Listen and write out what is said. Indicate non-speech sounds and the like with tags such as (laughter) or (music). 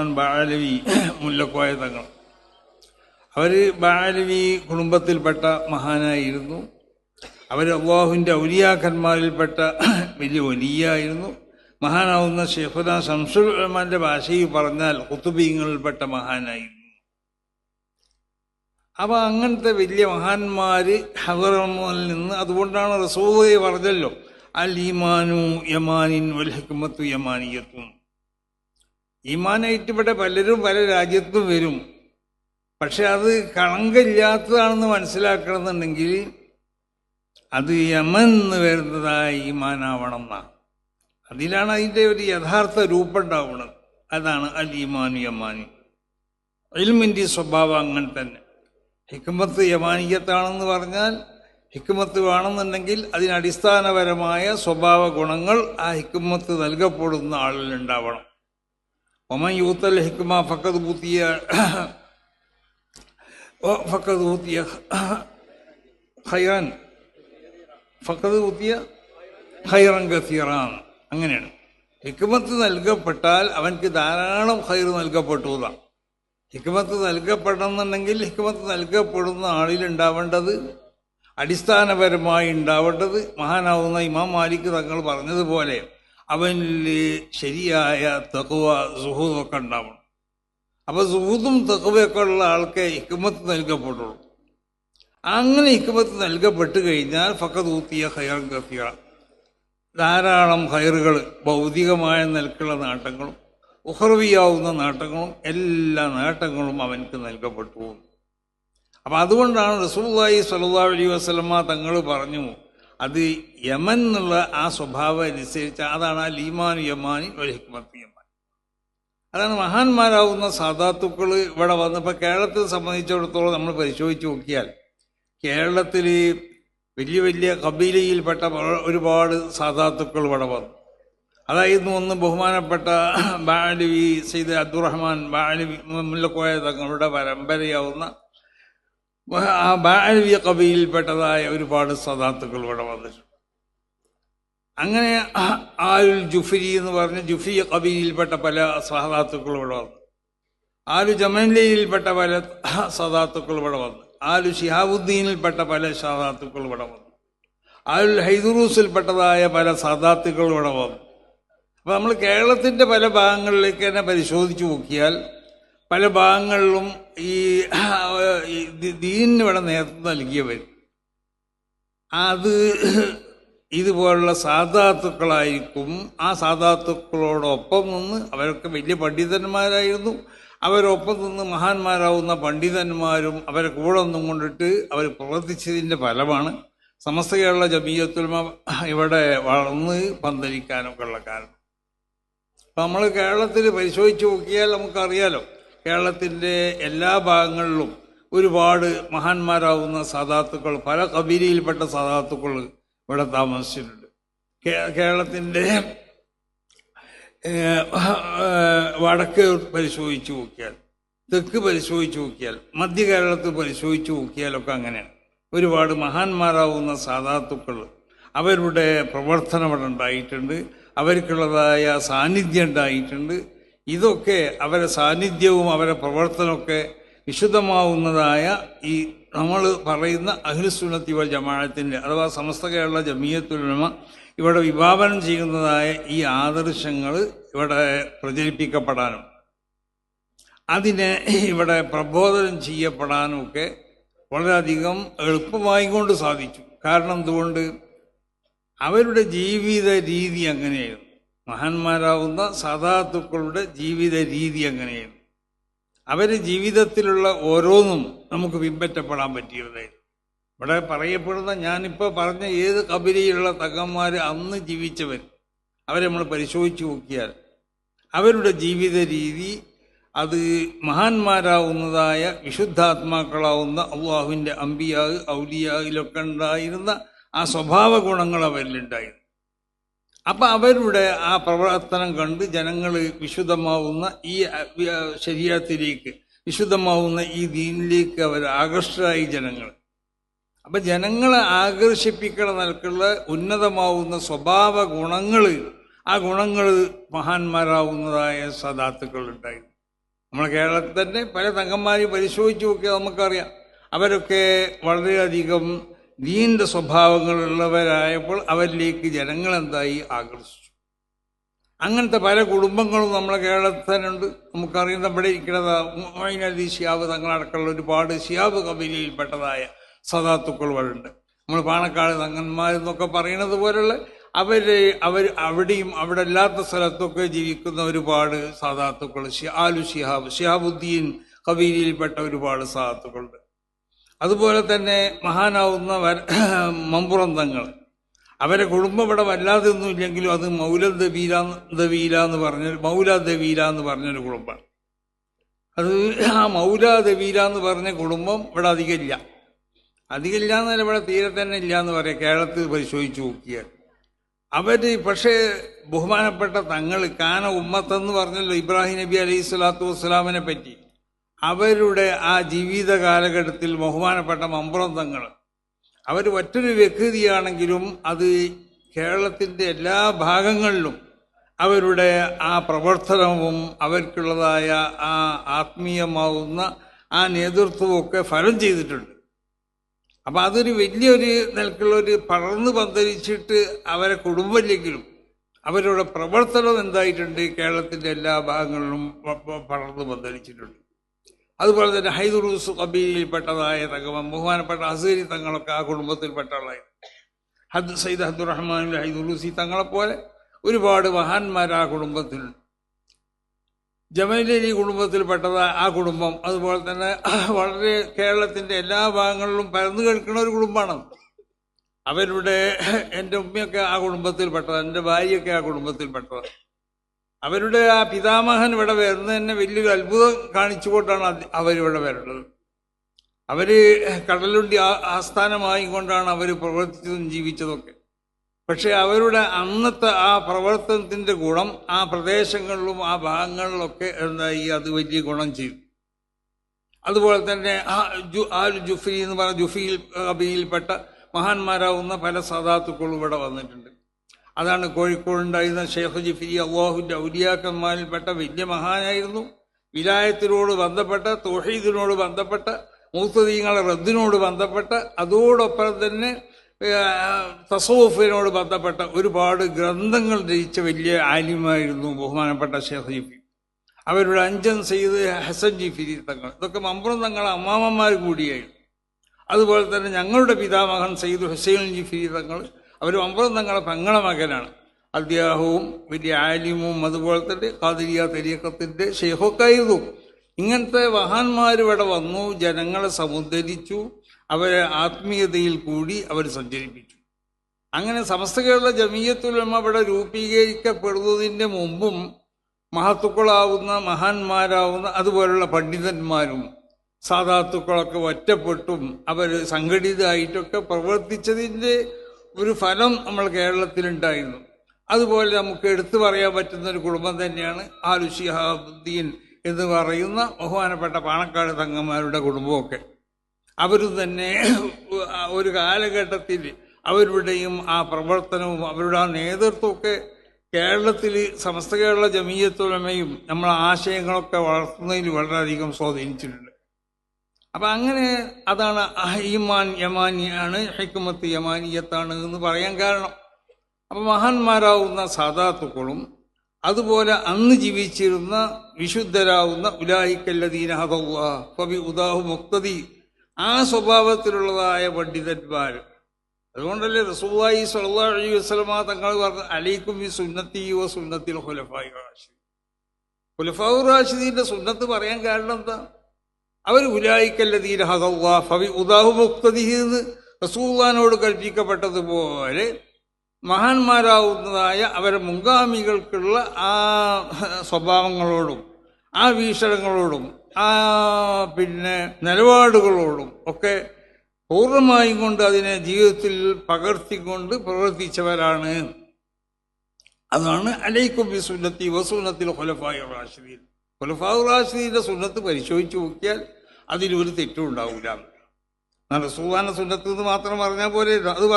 അബ്ദുറഹ്മാൻ ബാലവി (coughs) മുല്ലക്കോയ തങ്ങൾ. അവർ ബാലവി കുടുംബത്തിൽപ്പെട്ട മഹാനായിരുന്നു. അവർ അള്ളാഹുവിന്റെ ഔലിയാക്കന്മാരിൽപ്പെട്ട (coughs) വലിയ വലിയായിരുന്നു. മഹാനാവുന്ന ഷെഫുന ശംസുറഹ്മാന്റെ ഭാഷയിൽ പറഞ്ഞാൽ കുത്തുബീങ്ങളിൽപ്പെട്ട മഹാനായിരുന്നു. അപ്പൊ അങ്ങനത്തെ വലിയ മഹാന്മാര് ഹവറമ്മിൽ നിന്ന് അതുകൊണ്ടാണ് റസൂദയെ പറഞ്ഞല്ലോ അൽ ഈമാനു യമാനിൻ വൽ യമാനിയത്തും. ഈമാനായിട്ട് പലരും പല രാജ്യത്തും വരും. പക്ഷെ അത് കളങ്കില്ലാത്തതാണെന്ന് മനസ്സിലാക്കണമെന്നുണ്ടെങ്കിൽ അത് യമൻ എന്ന് വരുന്നതായ ഈമാനാവണം എന്നാണ് അതിലാണ് അതിന്റെ ഒരു യഥാർത്ഥ രൂപം ഉണ്ടാവുന്നത് അതാണ് അൽ ഈമാനു യമാനി. ഇൽമിന്റെ സ്വഭാവം അങ്ങനെ തന്നെ. ഹിക്കുമത്ത് യമാനീയത്താണെന്ന് പറഞ്ഞാൽ ഹിക്കുമത്ത് വേണമെന്നുണ്ടെങ്കിൽ അതിനടിസ്ഥാനപരമായ സ്വഭാവ ഗുണങ്ങൾ ആ ഹിക്കുമത്ത് നൽകപ്പെടുന്ന ആളിൽ ഉണ്ടാവണം. ഒമൻ യൂത്തൽ ഹിക്മ ഫക്കത് പൂത്തിയ ഫക്കത് പൂത്തിയ ഖൈറൻ ഫക്കത് പൂത്തിയ ഖൈറൻ ഗസീറാണ് അങ്ങനെയാണ്. ഹിക്മത്ത് നൽകപ്പെട്ടാൽ അവൻക്ക് ധാരാളം ഹൈർ നൽകപ്പെട്ടു ഹിക്മത്ത് നൽകപ്പെടണമെന്നുണ്ടെങ്കിൽ ഹിക്മത്ത് നൽകപ്പെടുന്ന ആളിൽ ഉണ്ടാവേണ്ടത് അടിസ്ഥാനപരമായി ഉണ്ടാവേണ്ടത് മഹാനാവുന്ന ഇമാം മാലിക് തങ്ങൾ പറഞ്ഞതുപോലെ അവനിൽ ശരിയായ തക്കുവ സുഹൂദൊക്കെ ഉണ്ടാവണം. അപ്പൊ സുഹൂദും തക്കുവയൊക്കെ ഉള്ള ആൾക്ക് ഹിക്മത്ത് നൽകപ്പെട്ടുള്ളൂ അങ്ങനെ ഹിക്മത്ത് നൽകപ്പെട്ട് കഴിഞ്ഞാൽ ഫക്കത് ഊത്തിയ ഹയർ ഗഫിയ ധാരാളം ഹയറുകൾ ഭൗതികമായ നിലക്കുള്ള നാട്ടങ്ങളും ഉഹർവിയാവുന്ന നാട്ടങ്ങളും എല്ലാ നേട്ടങ്ങളും അവനക്ക് നൽകപ്പെട്ടു. അപ്പം അതുകൊണ്ടാണ് റസൂല്ലായി സലുദാ അലൈ വസ്ലമ തങ്ങൾ പറഞ്ഞു അത് യമൻ എന്നുള്ള ആ സ്വഭാവം അനുസരിച്ച് അതാണ് ആ ലീമാനു യമാനി ഒരു ഹിക്മത്ത് യമാൻ അതാണ് മഹാന്മാരാവുന്ന സാധാത്തുക്കൾ ഇവിടെ വന്നപ്പോൾ കേരളത്തെ സംബന്ധിച്ചിടത്തോളം നമ്മൾ പരിശോധിച്ച് നോക്കിയാൽ കേരളത്തിൽ വലിയ വലിയ കബീലയിൽപ്പെട്ട ഒരുപാട് സാധാത്തുക്കൾ ഇവിടെ വന്നു. അതായിരുന്നു ഒന്ന് ബഹുമാനപ്പെട്ട ബാലവി സെയ്ദ് അബ്ദുറഹ്മാൻ ബാലവി മുല്ലക്കോയ തങ്ങളുടെ പരമ്പരയാവുന്ന മാനവീയ കവിയിൽപ്പെട്ടതായ ഒരുപാട് സദാത്തുക്കൾ ഇവിടെ വന്നിട്ടുണ്ട്. അങ്ങനെ ആലുൽ ജുഫരി എന്ന് പറഞ്ഞ ജുഫി കവിയിൽപ്പെട്ട പല സഹദാത്തുക്കൾ ഇവിടെ വന്നു. ആലു ജമൈലിയിൽപ്പെട്ട പല സദാത്തുക്കൾ ഇവിടെ വന്നു. ആലു ഷിഹാബുദ്ദീനിൽപ്പെട്ട പല സദാത്തുക്കൾ ഇവിടെ വന്നു. ആലുൽ ഹൈദുറൂസിൽപ്പെട്ടതായ പല സദാത്തുക്കൾ ഇവിടെ വന്നു. അപ്പം നമ്മൾ കേരളത്തിന്റെ പല ഭാഗങ്ങളിലേക്ക് തന്നെ പരിശോധിച്ച് നോക്കിയാൽ പല ഭാഗങ്ങളിലും ഈ ദീനിന് ഇവിടെ നേതൃത്വം നൽകിയവർ അത് ഇതുപോലുള്ള സാധാത്തുക്കളായിരിക്കും. ആ സാധാത്തുക്കളോടൊപ്പം നിന്ന് അവരൊക്കെ വലിയ പണ്ഡിതന്മാരായിരുന്നു. അവരൊപ്പം നിന്ന് മഹാന്മാരാവുന്ന പണ്ഡിതന്മാരും അവരെ കൂടെ ഒന്നും കൊണ്ടിട്ട് അവർ പ്രവർത്തിച്ചതിന്റെ ഫലമാണ്. സമസ്ത കേരള ജമീയത്തുൽമ ഇവിടെ വളർന്ന് പന്തലിക്കാനൊക്കെ ഉള്ള കാരണം. അപ്പം നമ്മൾ കേരളത്തിൽ പരിശോധിച്ച് നോക്കിയാൽ നമുക്കറിയാലോ കേരളത്തിന്റെ എല്ലാ ഭാഗങ്ങളിലും ഒരുപാട് മഹാന്മാരാകുന്ന സാധാത്തുക്കൾ പല കബീരിയിൽപ്പെട്ട സാധാത്തുക്കൾ ഇവിടെ താമസിച്ചിട്ടുണ്ട്. കേരളത്തിന്റെ വടക്ക് പരിശോധിച്ച് നോക്കിയാൽ തെക്ക് പരിശോധിച്ച് നോക്കിയാൽ മധ്യ കേരളത്തിൽ പരിശോധിച്ച് നോക്കിയാലൊക്കെ അങ്ങനെയാണ്. ഒരുപാട് മഹാന്മാരാവുന്ന സാധാത്തുക്കൾ അവരുടെ പ്രവർത്തനം അവിടെ ഉണ്ടായിട്ടുണ്ട്. അവർക്കുള്ളതായ സാന്നിധ്യം ഉണ്ടായിട്ടുണ്ട്. ഇതൊക്കെ അവരെ സാന്നിധ്യവും അവരെ പ്രവർത്തനമൊക്കെ വിശുദ്ധമാവുന്നതായ ഈ നമ്മൾ പറയുന്ന അഖിൽസുന്നത്തി വൽ ജമാഅത്തിന്റെ അഥവാ സമസ്ത കേരള ജമീയത്തുലമ ഇവിടെ വിഭാവനം ചെയ്യുന്നതായ ഈ ആദർശങ്ങൾ ഇവിടെ പ്രചരിപ്പിക്കപ്പെടാനും അതിനെ ഇവിടെ പ്രബോധനം ചെയ്യപ്പെടാനും ഒക്കെ വളരെയധികം എളുപ്പമായി കൊണ്ട് സാധിച്ചു. കാരണം എന്തുകൊണ്ട്? അവരുടെ ജീവിത രീതി അങ്ങനെയായിരുന്നു. മഹാന്മാരാവുന്ന സാധാത്തുക്കളുടെ ജീവിത രീതി അങ്ങനെയായിരുന്നു അവർ ജീവിതത്തിലുള്ള ഓരോന്നും നമുക്ക് പിൻപറ്റപ്പെടാൻ പറ്റിയതായിരുന്നു ഇവിടെ പറയപ്പെടുന്ന ഞാനിപ്പോൾ പറഞ്ഞ ഏത് കബരിയിലുള്ള തകന്മാർ അന്ന് ജീവിച്ചവർ അവരെ നമ്മൾ പരിശോധിച്ച് നോക്കിയാൽ അവരുടെ ജീവിത രീതി അത് മഹാന്മാരാവുന്നതായ വിശുദ്ധാത്മാക്കളാവുന്ന അള്ളാഹുവിന്റെ അമ്പിയാവ് ഔലിയാവിലൊക്കെ ഉണ്ടായിരുന്ന ആ സ്വഭാവ ഗുണങ്ങൾ അവരിലുണ്ടായിരുന്നു. അപ്പം അവരുടെ ആ പ്രവർത്തനം കണ്ട് ജനങ്ങൾ വിശുദ്ധമാവുന്ന ഈ ശരീരത്തിലേക്ക് വിശുദ്ധമാവുന്ന ഈ ദീനിലേക്ക് അവർ ആകർഷകരായി ജനങ്ങൾ. അപ്പം ജനങ്ങളെ ആകർഷിപ്പിക്കണ നിലക്കുള്ള ഉന്നതമാവുന്ന സ്വഭാവ ഗുണങ്ങൾ ആ ഗുണങ്ങൾ മഹാന്മാരാവുന്നതായ സദാത്തുക്കൾ ഉണ്ടായിരുന്നു. നമ്മുടെ കേരളത്തിൽ തന്നെ പല തങ്ങന്മാരെയും പരിശോധിച്ചു നോക്കിയാൽ നമുക്കറിയാം. അവരൊക്കെ വളരെയധികം ദീന്റെ സ്വഭാവങ്ങളുള്ളവരായപ്പോൾ അവരിലേക്ക് ജനങ്ങൾ എന്തായി ആകർഷിച്ചു. അങ്ങനത്തെ പല കുടുംബങ്ങളും നമ്മളെ കേരളത്തിനുണ്ട്. നമുക്കറിയാം നമ്മുടെ ഇരിക്കുന്നത് മൊയ്നലി ഷിയാബ് തങ്ങളടക്കമുള്ള ഒരുപാട് ഷിയാബ് കബിലയിൽപ്പെട്ടതായ സദാത്തുക്കളുണ്ട്. നമ്മൾ പാണക്കാട് തങ്ങന്മാരെന്നൊക്കെ പറയുന്നത് പോലുള്ള അവർ അവർ അവിടെയും അവിടെ അല്ലാത്ത സ്ഥലത്തൊക്കെ ജീവിക്കുന്ന ഒരുപാട് സാധാത്തുക്കൾ ആലു ഷിഹാബ് ഷിഹാബുദ്ദീൻ കബീലിൽപ്പെട്ട ഒരുപാട് സാധാത്തുക്കളുണ്ട് അതുപോലെ തന്നെ മഹാനാവുന്ന വര മമ്പുറം തങ്ങൾ അവരെ കുടുംബം ഇവിടെ ഒന്നുമില്ലെങ്കിലും അത് മൗല ദബീല ദവീല എന്ന് പറഞ്ഞ മൗല ദവീല എന്ന് പറഞ്ഞൊരു കുടുംബമാണ്. അത് ആ മൗല ദവീല എന്ന് പറഞ്ഞ കുടുംബം ഇവിടെ അധികമില്ല. അധികമില്ല എന്നല്ല ഇവിടെ തീരെ തന്നെ ഇല്ല എന്ന് പറയാം. കേരളത്തിൽ പരിശോധിച്ച് നോക്കിയാൽ. അവർ പക്ഷേ ബഹുമാനപ്പെട്ട തങ്ങൾ കാന ഉമ്മത്തെന്ന് പറഞ്ഞല്ലോ ഇബ്രാഹിം നബി അലൈഹി സ്വലാത്തു വസ്സലാമിനെ പറ്റി. അവരുടെ ആ ജീവിത കാലഘട്ടത്തിൽ ബഹുമാനപ്പെട്ട മമ്പ്രന്തങ്ങൾ അവർ മറ്റൊരു വ്യക്തിയാണെങ്കിലും അത് കേരളത്തിന്റെ എല്ലാ ഭാഗങ്ങളിലും അവരുടെ ആ പ്രവർത്തനവും അവർക്കുള്ളതായ ആ ആത്മീയമാവുന്ന ആ നേതൃത്വവും ഒക്കെ ഫലം ചെയ്തിട്ടുണ്ട്. അപ്പം അതൊരു വലിയൊരു നിലക്കുള്ള ഒരു പടർന്ന് പന്തലിച്ചിട്ട് അവരെ കുടുംബമില്ലെങ്കിലും അവരുടെ പ്രവർത്തനം എന്തായിട്ടുണ്ട് കേരളത്തിന്റെ എല്ലാ ഭാഗങ്ങളിലും പടർന്ന് പന്തലിച്ചിട്ടുണ്ട്. അതുപോലെ തന്നെ ഹൈദുറൂസ് കബീലിൽപ്പെട്ടതായ തങ്ങമ ബഹുമാനപ്പെട്ട അസേരി തങ്ങളൊക്കെ ആ കുടുംബത്തിൽപ്പെട്ട ആളായിരുന്നു ഹദ് സയ്യിദ് അബ്ദുറഹ്മാൻ ഹൈദുറൂസി തങ്ങളെപ്പോലെ ഒരുപാട് മഹാന്മാർ ആ കുടുംബത്തിലുണ്ട് ജമലലി കുടുംബത്തിൽപ്പെട്ടത് ആ കുടുംബം. അതുപോലെ തന്നെ വളരെ കേരളത്തിന്റെ എല്ലാ ഭാഗങ്ങളിലും പരന്നു കേൾക്കുന്ന ഒരു കുടുംബമാണ്. അവരുടെ എന്റെ ഉമ്മയൊക്കെ ആ കുടുംബത്തിൽപ്പെട്ടത് എന്റെ ഭാര്യയൊക്കെ ആ കുടുംബത്തിൽപ്പെട്ടത്. അവരുടെ ആ പിതാമഹൻ ഇവിടെ വരുന്നത് തന്നെ വലിയൊരു അത്ഭുതം കാണിച്ചുകൊണ്ടാണ് അവരിവിടെ വരേണ്ടത്. അവർ കടലുണ്ടി ആസ്ഥാനമായി കൊണ്ടാണ് അവർ പ്രവർത്തിച്ചതും ജീവിച്ചതൊക്കെ. പക്ഷെ അവരുടെ അന്നത്തെ ആ പ്രവർത്തനത്തിന്റെ ഗുണം ആ പ്രദേശങ്ങളിലും ആ ഭാഗങ്ങളിലൊക്കെ എന്തായി അത് വലിയ ഗുണം ചെയ്തു. അതുപോലെ തന്നെ ആ ജു ആൽ ജുഫി എന്ന് പറഞ്ഞ ജുഫിയിൽ കബിയിൽപ്പെട്ട മഹാന്മാരാവുന്ന പല സദാത്തുക്കളും ഇവിടെ വന്നിട്ടുണ്ട്. അതാണ് കോഴിക്കോടുണ്ടായിരുന്ന ഷേഖ് ജിഫിരി അള്ളാഹുവിന്റെ ഔലിയാക്കന്മാരിൽപ്പെട്ട വലിയ മഹാനായിരുന്നു. വിലായത്തിനോട് ബന്ധപ്പെട്ട തോഹീദിനോട് ബന്ധപ്പെട്ട മൂത്തദീങ്ങളെ റദ്ദിനോട് ബന്ധപ്പെട്ട അതോടൊപ്പം തന്നെ തസോഫിനോട് ബന്ധപ്പെട്ട ഒരുപാട് ഗ്രന്ഥങ്ങൾ രചിച്ച വലിയ ആലിമായിരുന്നു ബഹുമാനപ്പെട്ട ഷേഖ് ജിഫി അവരുടെ അഞ്ചൻ സെയ്ദ് ഹസൻ ജിഫിരി തങ്ങൾ. ഇതൊക്കെ മമ്പുറം തങ്ങളെ അമ്മാമ്മമാർ കൂടിയായിരുന്നു. അതുപോലെ തന്നെ ഞങ്ങളുടെ പിതാമഹൻ സെയ്ദ് ഹുസൈൻ ജിഫിരി തങ്ങൾ അവർ ഒമ്പത് തങ്ങളെ പെങ്ങളെ മകനാണ്. അദ്ദേഹവും വലിയ ആലിമും അതുപോലെ തന്നെ കാതിരിയ തെരീക്കത്തിന്റെ ഷെയ്ഹൊക്കായിരുന്നു ഇങ്ങനത്തെ മഹാന്മാർ ഇവിടെ വന്നു ജനങ്ങളെ സമുദ്ധരിച്ചു അവരെ ആത്മീയതയിൽ കൂടി അവർ സഞ്ചരിപ്പിച്ചു. അങ്ങനെ സമസ്ത കേരള ജമീയത്തുലമ ഇവിടെ രൂപീകരിക്കപ്പെടുന്നതിന്റെ മുമ്പും മഹത്തുക്കളാവുന്ന മഹാന്മാരാവുന്ന അതുപോലുള്ള പണ്ഡിതന്മാരും സാധാത്തുക്കളൊക്കെ ഒറ്റപ്പെട്ടും അവർ സംഘടിതമായിട്ടൊക്കെ പ്രവർത്തിച്ചതിന്റെ ഒരു ഫലം നമ്മൾ കേരളത്തിലുണ്ടായിരുന്നു. അതുപോലെ നമുക്ക് എടുത്തു പറയാൻ പറ്റുന്ന ഒരു കുടുംബം തന്നെയാണ് ആലു ഷിഹാബുദ്ദീൻ എന്ന് പറയുന്ന ബഹുമാനപ്പെട്ട പാണക്കാട് തങ്ങന്മാരുടെ കുടുംബമൊക്കെ. അവരും തന്നെ ഒരു കാലഘട്ടത്തിൽ അവരുടെയും ആ പ്രവർത്തനവും അവരുടെ ആ നേതൃത്വമൊക്കെ കേരളത്തിൽ സമസ്ത കേരള ജമീയത്തുലമയും നമ്മളെ ആശയങ്ങളൊക്കെ വളർത്തുന്നതിൽ വളരെയധികം സ്വാധീനിച്ചിട്ടുണ്ട്. അപ്പം അങ്ങനെ അതാണ് ഈമാൻ യമാനിയാണ് ഹൈക്കുമത്ത് യമാനിയത്താണ് എന്ന് പറയാൻ കാരണം. അപ്പം മഹാന്മാരാവുന്ന സാധാത്തുക്കളും അതുപോലെ അന്ന് ജീവിച്ചിരുന്ന വിശുദ്ധരാവുന്ന ഉലാഹിക്കല്ലദീന ഹദല്ലാ കവി ഉദാഹു മുക്തദി ആ സ്വഭാവത്തിലുള്ളതായ പണ്ഡിതന്മാർ. അതുകൊണ്ടല്ലേ റസൂലായി സല്ലാ അലൈഹി വസ്ലമ തങ്ങൾ പറഞ്ഞ അലൈക്കും ഈ സുന്നത്തി യുവ സുന്നത്തിൽ ഹുലഫായി റാഷിദ് ഹുലഫാ റാഷിദീന്റെ സുന്നത്ത് പറയാൻ കാരണം എന്താ? അവർ ഉലായിക്കല്ലദീന ഹദല്ലാ ഫവി ഉദാഹു മുക്തദി എന്ന് റസൂല്ലാനോട് കൽപ്പിക്കപ്പെട്ടതുപോലെ മഹാന്മാരാവുന്നതായ അവരെ മുൻഗാമികൾക്കുള്ള ആ സ്വഭാവങ്ങളോടും ആ വീക്ഷണങ്ങളോടും ആ പിന്നെ നിലപാടുകളോടും ഒക്കെ പൂർണമായും കൊണ്ട് അതിനെ ജീവിതത്തിൽ പകർത്തിക്കൊണ്ട് പ്രവർത്തിച്ചവരാണ്. അതാണ് അലൈക്കും ബി സുന്നത്തി വസുന്നത്തിൽ ഖുലഫായി റാഷിദീൻ. ഖുലഫായു റാഷിദീന്റെ സുന്നത്ത് പരിശോധിച്ച് നോക്കിയാൽ അതിലൊരു തെറ്റും ഉണ്ടാവില്ല നല്ല സുഖാന സുന്നത്ത് മാത്രം പറഞ്ഞാൽ പോലെ അത്